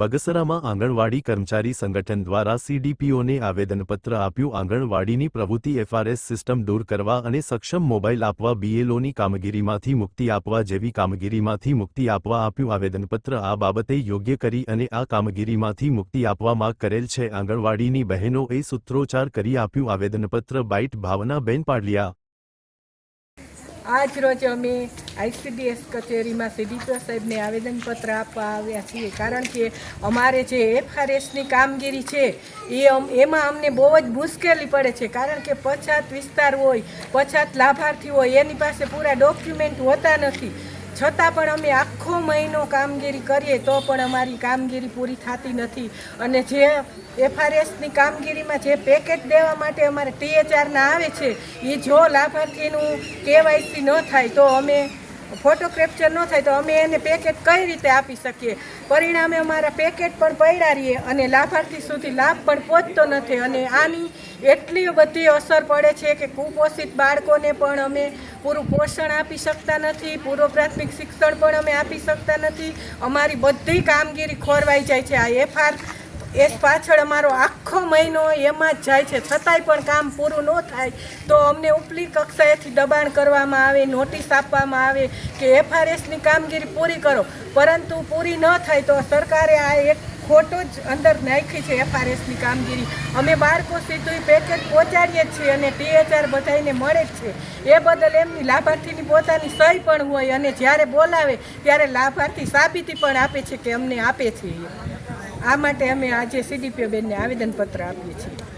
બગસરામાં આંગણવાડી કર્મચારી સંગઠન દ્વારા સીડીપીઓને આવેદનપત્ર આપ્યું. આંગણવાડીની પ્રવૃત્તિ એફઆરએસ સિસ્ટમ દૂર કરવા અને સક્ષમ મોબાઈલ આપવા બીએલઓની કામગીરીમાંથી મુક્તિ આપવા જેવી કામગીરીમાંથી મુક્તિ આપવા આપ્યું. આવેદનપત્ર આ બાબતે યોગ્ય કરી અને આ કામગીરીમાંથી મુક્તિ આપવા માંગ કરેલ છે. આંગણવાડીની બહેનોએ સૂત્રોચ્ચાર કરી આપ્યું. આવેદનપત્ર બાઇટ ભાવનાબેન પાડલિયા. આજ અમે આઈસીડીએસ કચેરીમાં સીડીપીઓ સાહેબને આવેદનપત્ર આપવા આવ્યા છીએ. કારણ કે અમારે જે એફઆરએસની કામગીરી છે, એ એમાં અમને બહુ જ મુશ્કેલી પડે છે. કારણ કે પછાત વિસ્તાર હોય, પછાત લાભાર્થી હોય, એની પાસે પૂરા ડોક્યુમેન્ટ હોતા નથી. છતાં પણ અમે આખો મહિનો કામગીરી કરીએ તો પણ અમારી કામગીરી પૂરી થતી નથી. અને જે એફઆરએસની કામગીરીમાં જે પેકેટ દેવા માટે અમારે ટીએચઆરના આવે છે, એ જો લાભાર્થીનું કેવાયસી ન થાય તો અમે ફોટો કેપ્ચર ન થાય તો અમે એને પેકેટ કઈ રીતે આપી શકીએ? પરિણામે અમારા પેકેટ પણ પડ્યા રહીએ અને લાભાર્થી સુધી લાભ પણ પહોંચતો નથી અને આની એટલી બધી અસર પડે છે કે કુપોષિત બાળકોને પણ અમે પૂરું પોષણ આપી શકતા નથી પૂર્વ પ્રાથમિક શિક્ષણ પણ અમે આપી શકતા નથી. અમારી બધી કામગીરી ખોરવાઈ જાય છે. આ એફઆર એ પાછળ અમારો આખો મહિનો એમાં જ જાય છે. છતાંય પણ કામ પૂરું ન થાય. તો અમને ઉપલી કક્ષાએથી દબાણ કરવામાં આવે, નોટિસ આપવામાં આવે કે એફઆરએસની કામગીરી પૂરી કરો. પરંતુ પૂરી ન થાય તો સરકારે આ એક ખોટો જ અંદર નાખી છે એફઆરએસની કામગીરી. અમે બાળકો સીધું પેકેજ પહોંચાડીએ જ છીએ અને ટીએચઆર બધાને મળે જ છે. એ બદલ એમની લાભાર્થીની પોતાની સહી પણ હોય અને જ્યારે બોલાવે ત્યારે લાભાર્થી સાબિતી પણ આપે છે કે અમને આપે છે એ. આ માટે અમે આજે સીડીપીઓ બેનને આવેદનપત્ર આપીએ છીએ.